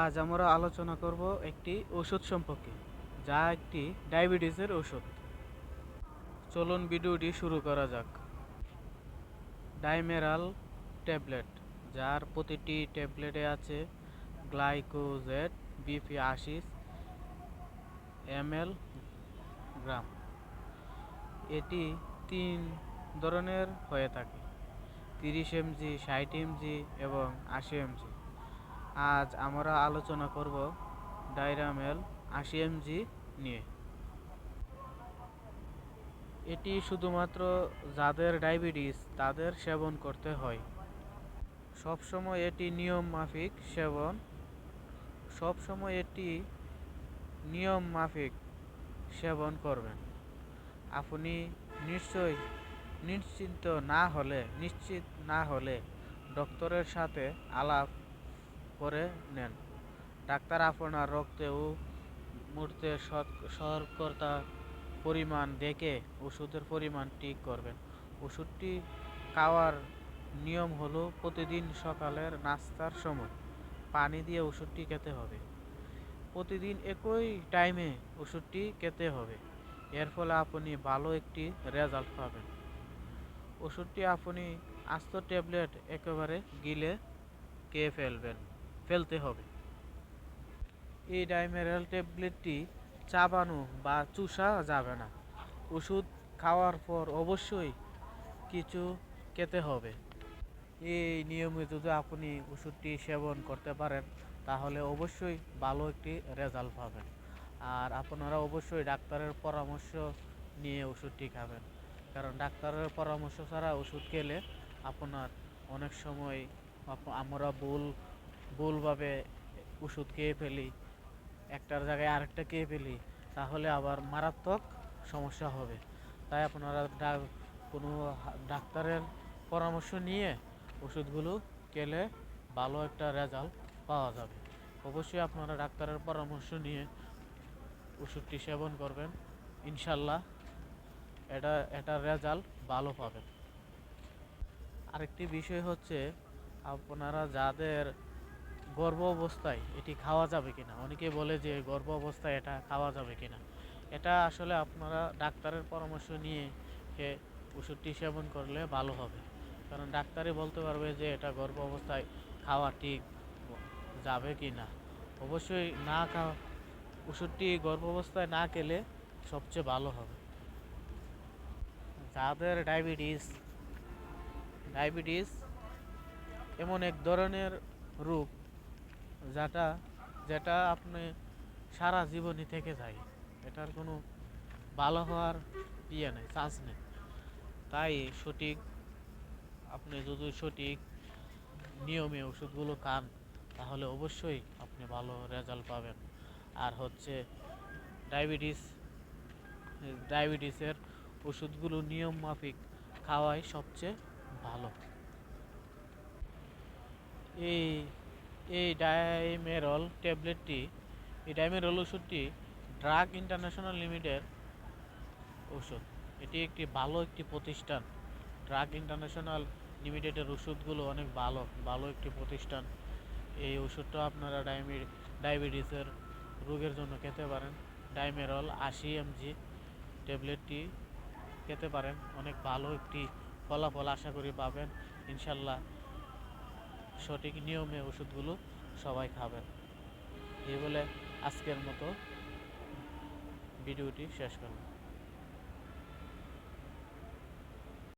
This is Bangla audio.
আজ আমরা আলোচনা করব একটি ওষুধ সম্পর্কে, যা একটি ডায়াবেটিসের ওষুধ। চলুন ভিডিওটি শুরু করা যাক। ডাইমেরাল ট্যাবলেট, যার প্রতিটি ট্যাবলেটে আছে গ্লাইকোজেট, বিপি আশি এমএল গ্রাম। এটি তিন ধরনের হয়ে থাকে, তিরিশ এমজি, ষাট এমজি এবং আশি এমজি। আজ আমরা আলোচনা করব ডাইরামেল আশি এমজি নিয়ে। এটি শুধুমাত্র যাদের ডায়াবেটিস, তাদের সেবন করতে হয়। সবসময় এটি নিয়ম মাফিক সেবন, সবসময় এটি নিয়ম মাফিক সেবন করবেন। আপনি নিশ্চয় নিশ্চিন্ত না হলে, নিশ্চিত না হলে ডক্টরের সাথে আলাপ করে নেন। ডাক্তার আপনার রক্তে ও মূর্তে শর্করা পরিমাণ দেখে ওষুধের পরিমাণ ঠিক করবেন। ওষুধটি খাওয়ার নিয়ম হলো প্রতিদিন সকালের নাস্তার সময় পানি দিয়ে ওষুধটি খেতে হবে। প্রতিদিন একই টাইমে ওষুধটি খেতে হবে। এর ফলে আপনি ভালো একটি রেজাল্ট পাবেন। ওষুধটি আপনি আস্ত ট্যাবলেট একেবারে গিলে খেয়ে ফেলবেন। ফেলতে হবে। এই ডাইমেরাল ট্যাবলেটটি চাবানো বা চুষা যাবে না। ওষুধ খাওয়ার পর অবশ্যই কিছু খেতে হবে। এই নিয়মে যদি আপনি ওষুধটি সেবন করতে পারেন, তাহলে অবশ্যই ভালো একটি রেজাল্ট পাবেন। আর আপনারা অবশ্যই ডাক্তারের পরামর্শ নিয়ে ওষুধটি খাবেন। কারণ ডাক্তারের পরামর্শ ছাড়া ওষুধ খেলে আপনার অনেক সময় আমরা ভুল ভুলভাবে ওষুধ খেয়ে ফেলি, একটার জায়গায় আরেকটা খেয়ে ফেলি, তাহলে আবার মারাত্মক সমস্যা হবে। তাই আপনারা কোনো ডাক্তারের পরামর্শ নিয়ে ওষুধগুলো খেলে ভালো একটা রেজাল্ট পাওয়া যাবে। অবশ্যই আপনারা ডাক্তারের পরামর্শ নিয়ে ওষুধটি সেবন করবেন। ইনশাল্লাহ এটা, এটার রেজাল্ট ভালো পাবেন। আরেকটি বিষয় হচ্ছে, আপনারা যাদের গর্ভ অবস্থায় এটি খাওয়া যাবে কিনা? অনেকে বলে যে গর্ভ অবস্থায় এটা খাওয়া যাবে কিনা? এটা আসলে আপনারা ডাক্তারের পরামর্শ নিয়ে ওষুধটি সেবন করলে ভালো হবে। কারণ ডাক্তারই বলতে পারবে যে এটা গর্ভ অবস্থায় খাওয়া ঠিক যাবে কি না অবশ্যই না খাওয়া, ওষুধটি গর্ভ অবস্থায় না খেলে সবচেয়ে ভালো হবে। যাদের ডায়াবেটিস ডায়াবেটিস এমন এক ধরনের রোগ যেটা যেটা আপনি সারা জীবনই থেকে যায়। এটার কোনো ভালো হওয়ার ইয়ে নেই চান্স নেই। তাই সঠিক, আপনি যদি সঠিক নিয়মে ওষুধগুলো খান, তাহলে অবশ্যই আপনি ভালো রেজাল্ট পাবেন। আর হচ্ছে ডায়াবেটিস, ডায়াবেটিসের ওষুধগুলো নিয়ম মাফিক খাওয়াই সবচেয়ে ভালো। এই এই ডাইমেরল ট্যাবলেটটি, এই ডাইমেরল ওষুধটি ড্রাগ ইন্টারন্যাশনাল লিমিটেড ওষুধ। এটি একটি ভালো একটি প্রতিষ্ঠান। ড্রাগ ইন্টারন্যাশনাল লিমিটেডের ওষুধগুলো অনেক ভালো ভালো একটি প্রতিষ্ঠান। এই ওষুধটা আপনারা ডায়ামি ডায়াবেটিসের রোগের জন্য খেতে পারেন। ডাইমেরল আশি এমজি ট্যাবলেটটি খেতে পারেন। অনেক ভালো একটি ফলাফল আশা করি পাবেন। ইনশাল্লাহ সঠিক নিয়মে ওষুধগুলো সবাই খাবেন। এই বলে আজকের মতো ভিডিওটি শেষ করলাম।